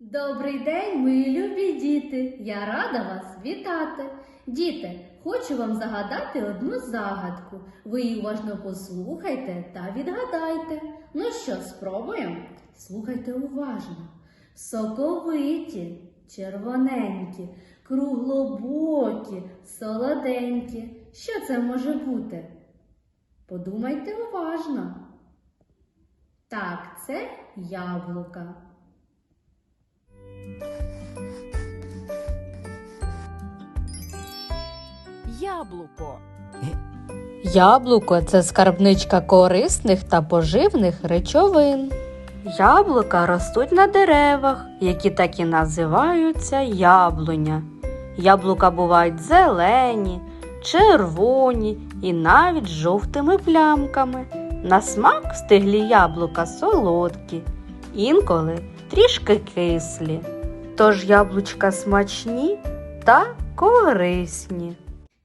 Добрий день, мої любі діти! Я рада вас вітати. Діти, хочу вам загадати одну загадку. Ви її уважно послухайте та відгадайте. Ну що, спробуємо? Слухайте уважно. Соковиті, червоненькі, круглобокі, солоденькі. Що це може бути? Подумайте уважно. Так, це яблука. Яблуко. Яблуко це скарбничка корисних та поживних речовин. Яблука ростуть на деревах, які так і називаються яблуня. Яблука бувають зелені, червоні і навіть з жовтими плямками. На смак стиглі яблука солодкі, інколи трішки кислі. Тож яблучка смачні та корисні.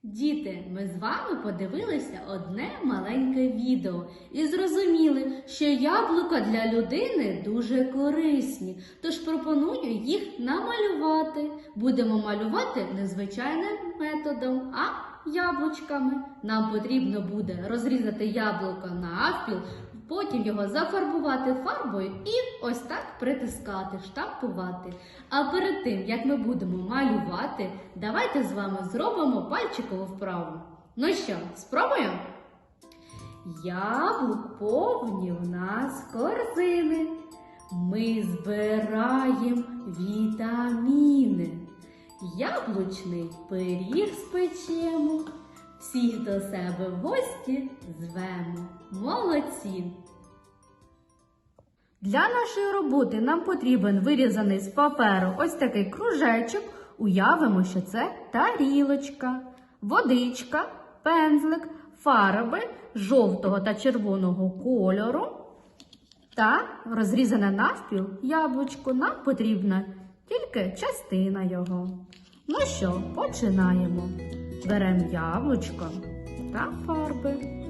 Діти, ми з вами подивилися одне маленьке відео і зрозуміли, що яблука для людини дуже корисні. Тож пропоную їх намалювати. Будемо малювати незвичайним методом, а яблучками. Нам потрібно буде розрізати яблуко навпіл, потім його зафарбувати фарбою і ось так притискати, штампувати. А перед тим, як ми будемо малювати, давайте з вами зробимо пальчикову вправу. Ну що, спробуємо? Яблук повні в нас корзини. Ми збираємо вітаміни. Яблучний пиріг спечемо. Всіх до себе в гості звемо. Молодці! Для нашої роботи нам потрібен вирізаний з паперу ось такий кружечок. Уявимо, що це тарілочка, водичка, пензлик, фарби жовтого та червоного кольору та розрізане навпіл яблучко. Нам потрібна тільки частина його. Ну що, починаємо. Беремо яблучко та фарби.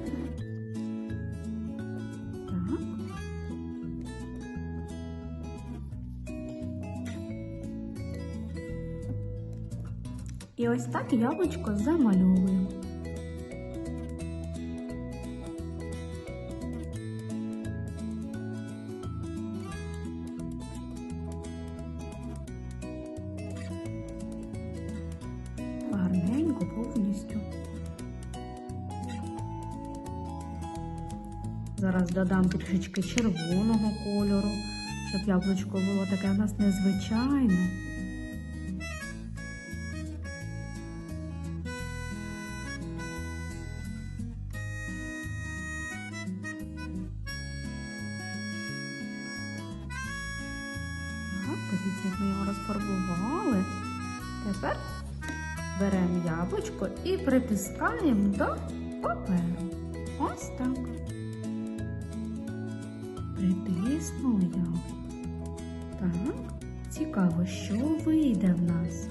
І ось так яблучко замальовуємо. Гарненько повністю. Зараз додам трішечки червоного кольору, щоб яблучко було таке у нас незвичайне. Подивіться, як ми його розфарбували. Тепер беремо яблучко і притискаємо до паперу. Ось так. Притиснули яблуко. Так, цікаво, що вийде в нас.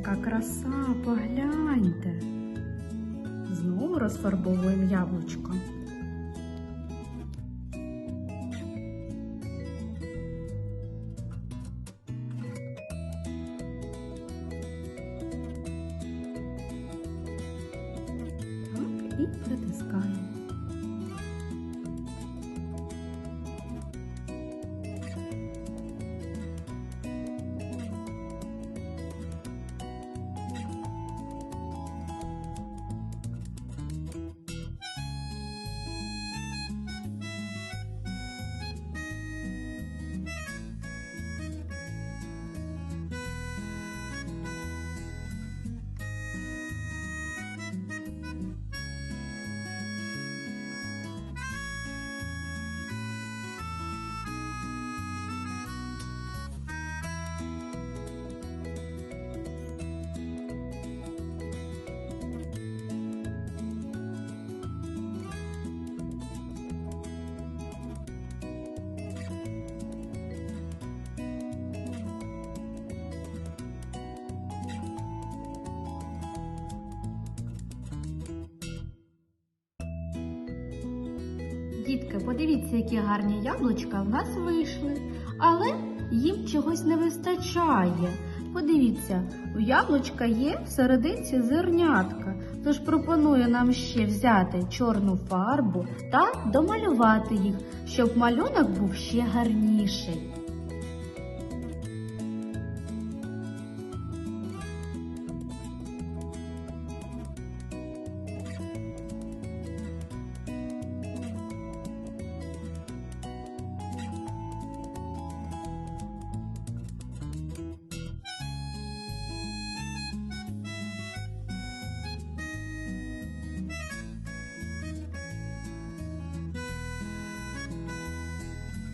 Яка краса, погляньте. Знову розфарбовуємо яблучко. Дітки, подивіться, які гарні яблучка в нас вийшли, але їм чогось не вистачає. Подивіться, у яблучка є всерединці зернятка, тож пропоную нам ще взяти чорну фарбу та домалювати їх, щоб малюнок був ще гарніший.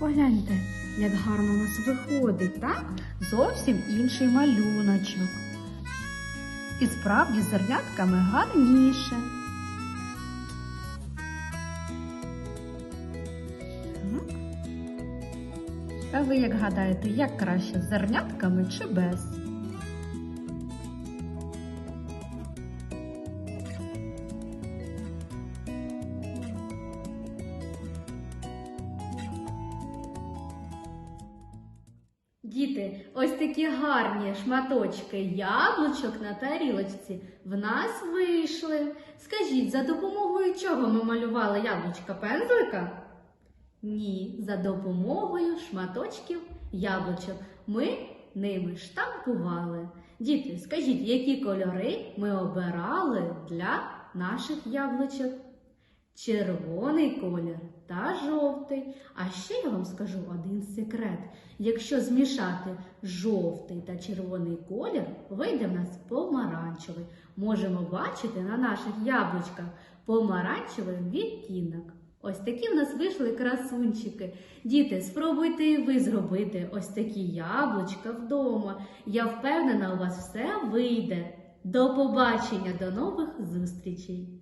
Погляньте, як гарно у нас виходить, так? Зовсім інший малюночок. І справді з зернятками гарніше. А ви як гадаєте, як краще з зернятками чи без? Діти, ось такі гарні шматочки яблучок на тарілочці в нас вийшли. Скажіть, за допомогою чого ми малювали яблучка пензлика? Ні, за допомогою шматочків яблучок. Ми ними штампували. Діти, скажіть, які кольори ми обирали для наших яблучок? Червоний колір та жовтий. А ще я вам скажу один секрет. Якщо змішати жовтий та червоний колір, вийде в нас помаранчевий. Можемо бачити на наших яблучках помаранчевий відтінок. Ось такі в нас вийшли красунчики. Діти, спробуйте і ви зробити ось такі яблучка вдома. Я впевнена, у вас все вийде. До побачення, до нових зустрічей!